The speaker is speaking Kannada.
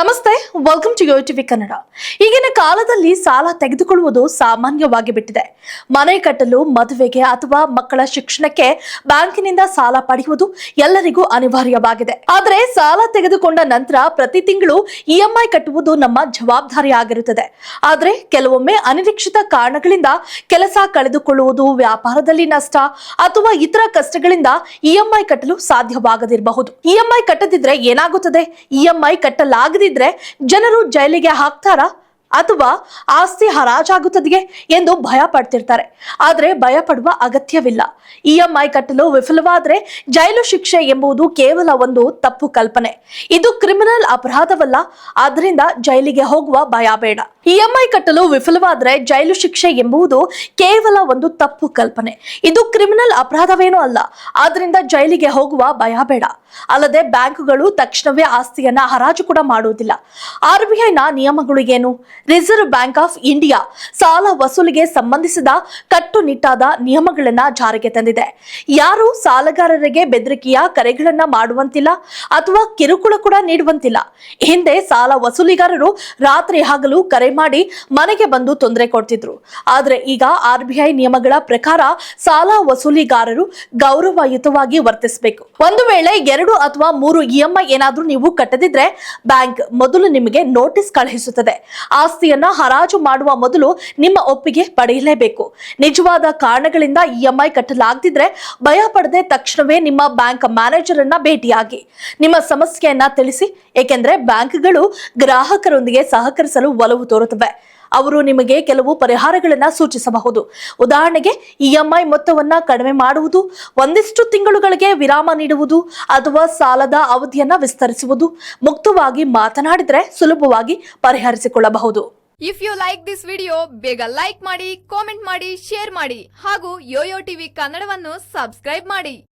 ನಮಸ್ತೆ welcome to Yo TV Kannada ಈಗಿನ ಕಾಲದಲ್ಲಿ ಸಾಲ ತೆಗೆದುಕೊಳ್ಳುವುದು ಸಾಮಾನ್ಯವಾಗಿ ಬಿಟ್ಟಿದೆ. ಮನೆ ಕಟ್ಟಲು, ಮದುವೆಗೆ ಅಥವಾ ಮಕ್ಕಳ ಶಿಕ್ಷಣಕ್ಕೆ ಬ್ಯಾಂಕಿನಿಂದ ಸಾಲ ಪಡೆಯುವುದು ಎಲ್ಲರಿಗೂ ಅನಿವಾರ್ಯವಾಗಿದೆ. ಆದರೆ ಸಾಲ ತೆಗೆದುಕೊಂಡ ನಂತರ ಪ್ರತಿ ತಿಂಗಳು ಇಎಂಐ ಕಟ್ಟುವುದು ನಮ್ಮ ಜವಾಬ್ದಾರಿ ಆಗಿರುತ್ತದೆ. ಆದರೆ ಕೆಲವೊಮ್ಮೆ ಅನಿರೀಕ್ಷಿತ ಕಾರಣಗಳಿಂದ ಕೆಲಸ ಕಳೆದುಕೊಳ್ಳುವುದು, ವ್ಯಾಪಾರದಲ್ಲಿ ನಷ್ಟ ಅಥವಾ ಇತರ ಕಷ್ಟಗಳಿಂದ ಇಎಂಐ ಕಟ್ಟಲು ಸಾಧ್ಯವಾಗದಿರಬಹುದು. ಇಎಂಐ ಕಟ್ಟದಿದ್ರೆ ಏನಾಗುತ್ತದೆ? ಇಎಂಐ ಕಟ್ಟಲಾಗದಿದ್ರೆ ಜನರು ಜೈಲಿಗೆ ಹಾಕ್ತಾರಾ? ಅಥವಾ ಆಸ್ತಿ ಹರಾಜಾಗುತ್ತದೆ ಎಂದು ಭಯ ಪಡ್ತಿರ್ತಾರೆ. ಆದ್ರೆ ಭಯ ಪಡುವ ಅಗತ್ಯವಿಲ್ಲ. ಇಎಂಐ ಕಟ್ಟಲು ವಿಫಲವಾದ್ರೆ ಜೈಲು ಶಿಕ್ಷೆ ಎಂಬುದು ಕೇವಲ ಒಂದು ತಪ್ಪು ಕಲ್ಪನೆ. ಇದು ಕ್ರಿಮಿನಲ್ ಅಪರಾಧವಲ್ಲ. ಆದ್ರಿಂದ ಜೈಲಿಗೆ ಹೋಗುವ ಭಯ ಬೇಡ. ಇಎಂಐ ಕಟ್ಟಲು ವಿಫಲವಾದ್ರೆ ಜೈಲು ಶಿಕ್ಷೆ ಎಂಬುದು ಕೇವಲ ಒಂದು ತಪ್ಪು ಕಲ್ಪನೆ. ಇದು ಕ್ರಿಮಿನಲ್ ಅಪರಾಧವೇನೂ ಅಲ್ಲ. ಆದ್ದರಿಂದ ಜೈಲಿಗೆ ಹೋಗುವ ಭಯ ಬೇಡ. ಅಲ್ಲದೆ ಬ್ಯಾಂಕುಗಳು ತಕ್ಷಣವೇ ಆಸ್ತಿಯನ್ನ ಹರಾಜು ಕೂಡ ಮಾಡುವುದಿಲ್ಲ. ಆರ್ಬಿಐನ ನಿಯಮಗಳು ಏನು? ರಿಸರ್ವ್ ಬ್ಯಾಂಕ್ ಆಫ್ ಇಂಡಿಯಾ ಸಾಲ ವಸೂಲಿಗೆ ಸಂಬಂಧಿಸಿದ ಕಟ್ಟುನಿಟ್ಟಾದ ನಿಯಮಗಳನ್ನ ಜಾರಿಗೆ ತಂದಿದೆ. ಯಾರು ಸಾಲಗಾರರಿಗೆ ಬೆದರಿಕೆಯ ಕರೆಗಳನ್ನ ಮಾಡುವಂತಿಲ್ಲ ಅಥವಾ ಕಿರುಕುಳ ಕೂಡ ನೀಡುವಂತಿಲ್ಲ. ಹಿಂದೆ ಸಾಲ ವಸೂಲಿಗಾರರು ರಾತ್ರಿ ಹಗಲು ಕರೆ ಮಾಡಿ ಮನೆಗೆ ಬಂದು ತೊಂದರೆ ಕೊಡ್ತಿದ್ರು. ಆದ್ರೆ ಈಗ ಆರ್ಬಿಐ ನಿಯಮಗಳ ಪ್ರಕಾರ ಸಾಲ ವಸೂಲಿಗಾರರು ಗೌರವಯುತವಾಗಿ ವರ್ತಿಸಬೇಕು. ಒಂದು ವೇಳೆ ಎರಡು ಅಥವಾ ಮೂರು ಇಎಂಐ ಏನಾದರೂ ನೀವು ಕಟ್ಟದಿದ್ರೆ ಬ್ಯಾಂಕ್ ಮೊದಲು ನಿಮಗೆ ನೋಟಿಸ್ ಕಳುಹಿಸುತ್ತದೆ. ಆಸ್ತಿಯನ್ನ ಹರಾಜು ಮಾಡುವ ಮೊದಲು ನಿಮ್ಮ ಒಪ್ಪಿಗೆ ಪಡೆಯಲೇಬೇಕು. ನಿಜವಾದ ಕಾರಣಗಳಿಂದ ಇಎಂಐ ಕಟ್ಟಲಾಗದಿದ್ರೆ ಭಯ ಪಡದೆ ತಕ್ಷಣವೇ ನಿಮ್ಮ ಬ್ಯಾಂಕ್ ಮ್ಯಾನೇಜರ್ ಅನ್ನ ಭೇಟಿಯಾಗಿ. ನಿಮ್ಮ ಸಮಸ್ಯೆಯನ್ನ ತಿಳಿಸಿ, ಏಕೆಂದ್ರೆ ಬ್ಯಾಂಕ್ಗಳು ಗ್ರಾಹಕರೊಂದಿಗೆ ಸಹಕರಿಸಲು ಒಲವು ತೋರುತ್ತವೆ. ಅವರು ನಿಮಗೆ ಕೆಲವು ಪರಿಹಾರಗಳನ್ನ ಸೂಚಿಸಬಹುದು. ಉದಾಹರಣೆಗೆ ಇಎಂಐ ಮೊತ್ತವನ್ನ ಕಡಿಮೆ ಮಾಡುವುದು, ಒಂದಿಷ್ಟು ತಿಂಗಳುಗಳಿಗೆ ವಿರಾಮ ನೀಡುವುದು ಅಥವಾ ಸಾಲದ ಅವಧಿಯನ್ನ ವಿಸ್ತರಿಸುವುದು, ಮುಕ್ತವಾಗಿ ಮಾತನಾಡಿದರೆ ಸುಲಭವಾಗಿ ಪರಿಹರಿಸಿಕೊಳ್ಳಬಹುದು. If you like this video ಬೇಗ ಲೈಕ್ ಮಾಡಿ ಕಾಮೆಂಟ್ ಮಾಡಿ ಶೇರ್ ಮಾಡಿ ಹಾಗೂ ಯೋಯೋ ಟಿವಿ ಕನ್ನಡವನ್ನು ಸಬ್ಸ್ಕ್ರೈಬ್ ಮಾಡಿ.